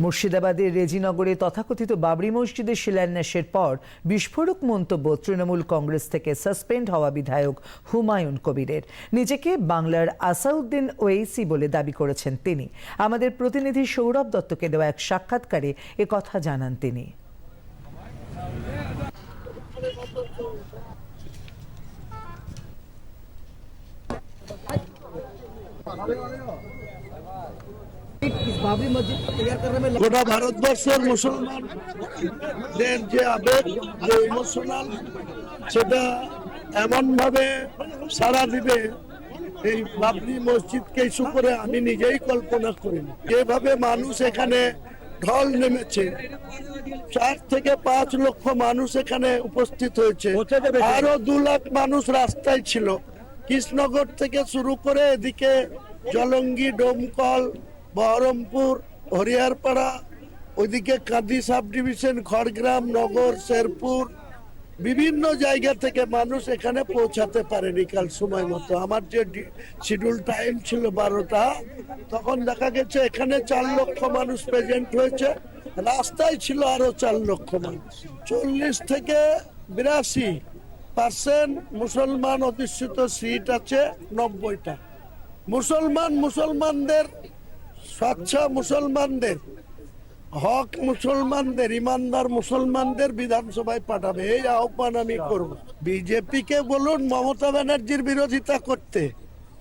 মুর্শিদাবাদের রেজিনগরে তথাকথিত বাবরি মসজিদের শিলান্যাসের পর বিস্ফোরক মন্তব্য তৃণমূল কংগ্রেস থেকে সাসপেন্ড হওয়া বিধায়ক হুমায়ুন কবিরের নিজেকে বাংলার আসাউদ্দিন ওয়েসি বলে দাবি করেছেন তিনি আমাদের প্রতিনিধি সৌরভ দত্তকে দেওয়া এক সাক্ষাৎকারে কথা জানান তিনি Valeu, valeu. গোটা ভারতবর্ষের মুসলমানদের যে আবেগ যে ইমোশনাল সেটা এমন ভাবে সারা দিবে এই বাবরি মসজিদকে ইস্যু করে আমি নিজেই কল্পনা করিনি যেভাবে মানুষ এখানে ঢল নেমেছে চার থেকে পাঁচ লক্ষ মানুষ এখানে উপস্থিত হয়েছে। আরও দু লাখ মানুষ রাস্তায় ছিল। কৃষ্ণনগর থেকে শুরু করে এদিকে জলঙ্গি ডোমকল বহরমপুর, হরিয়ারপাড়া, ওইদিকে কাঁদি সাব ডিভিশন খড়গ্রাম, নগর, শেরপুর, বিভিন্ন জায়গা থেকে মানুষ এখানে পৌঁছাতে পারেনি কাল সময় মতো। আমার যে শিডিউল টাইম ছিল বারোটা, তখন দেখা গেছে এখানে চার লক্ষ মানুষ প্রেজেন্ট হয়েছে। রাস্তায় ছিল আরও চার লক্ষ মানুষ। চল্লিশ থেকে বিরাশি পার্সেন্ট মুসলমান অধিষ্ঠিত সিট আছে, নব্বইটা। মুসলমান মুসলমানদের স্বচ্ছ মুসলমানদের, হক মুসলমানদের, ইমানদার মুসলমানদের বিধানসভায় পাঠাবে। এই আহ্বান আমি করব। বিজেপিকে বলুন, মমতা ব্যানার্জির বিরোধিতা করতে।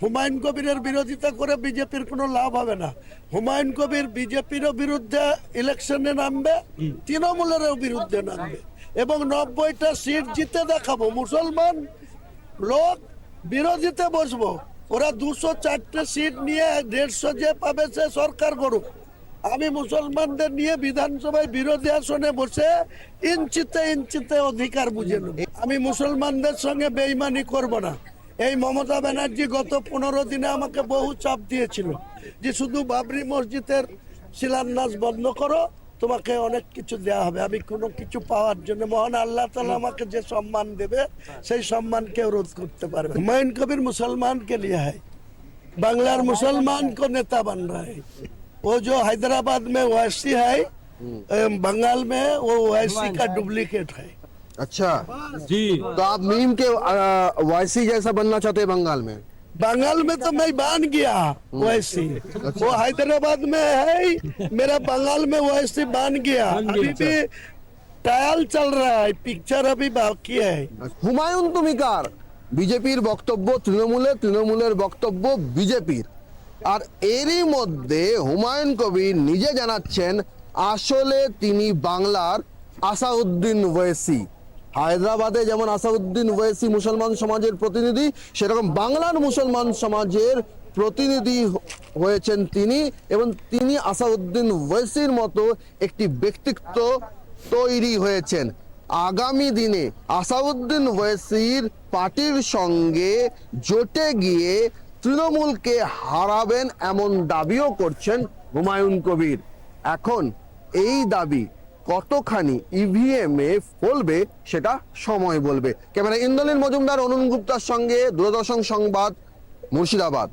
হুমায়ুন কবিরের বিরোধিতা করে বিজেপির কোনো লাভ হবে না। হুমায়ুন কবির বিজেপিরও বিরুদ্ধে ইলেকশনে নামবে, তৃণমূলেরও বিরুদ্ধে নামবে। এবং নব্বইটা সিট জিতে দেখাবো। মুসলমান লোক বিরোধীতে বসবো। ওরা দুশো চারটে সিট নিয়ে দেড়শো যে পাবে সে সরকার করুক আমি মুসলমানদের নিয়ে বিধানসভায় বিরোধী আসনে বসে ইঞ্চিতে ইঞ্চিতে অধিকার বুঝে নেব। আমি মুসলমানদের সঙ্গে বেইমানি করব না। এই মমতা ব্যানার্জি গত পনেরো দিনে আমাকে বহু চাপ দিয়েছিল যে শুধু বাবরি মসজিদের শিলান্যাস বন্ধ করো তোমাকে অনেক কিছু দেওয়া হবে আমি কোনো কিছু পাওয়ার জন্য মহান আল্লাহ তালা আমাকে যে সম্মান দেবে সেই সম্মান কেউ রোধ করতে পারবে হুমায়ুন কবির मुसलमान के लिए है बांग्लार मुसलमान को नेता बन रहा है वो जो हैदराबाद में ओवैसी है अम, बंगाल में वो ओवैसी का डुप्लीकेट है अच्छा जी तो आप मीम के वायसी जैसा बनना चाहते हैं बंगाल में बंगाल में तो मैं बन गया वैसी वो हैदराबाद में है मेरा बंगाल में वैसी बन गया अभी भी ट्रायल चल रहा है पिक्चर अभी बाकी है হুমায়ুন তুমি কার বিজেপির বক্তব্য তৃণমূলের তৃণমূলের বক্তব্য বিজেপির আর এরই মধ্যে হুমায়ুন কবির নিজে জানাচ্ছেন আসলে তিনি বাংলার আসাউদ্দিন ওয়েসি হায়দ্রাবাদে যেমন আসাউদ্দিন ওয়েসি মুসলমান সমাজের প্রতিনিধি, সেরকম বাংলার মুসলমান সমাজের প্রতিনিধি হয়েছেন তিনি এবং তিনি আসাউদ্দিন ওয়েসির মতো একটি ব্যক্তিত্ব তৈরি হয়েছেন। আগামী দিনে আসাউদ্দিন ওয়েসির পার্টির সঙ্গে জোটে গিয়ে তৃণমূলকে হারাবেন এমন দাবিও করছেন হুমায়ুন কবির। এখন এই দাবি কতখানি ইভিএম এ ফলবে সেটা সময় বলবে। ক্যামেরা ইন্দ্রনীল মজুমদার, অনুন গুপ্তার সঙ্গে দূরদর্শন সংবাদ মুর্শিদাবাদ।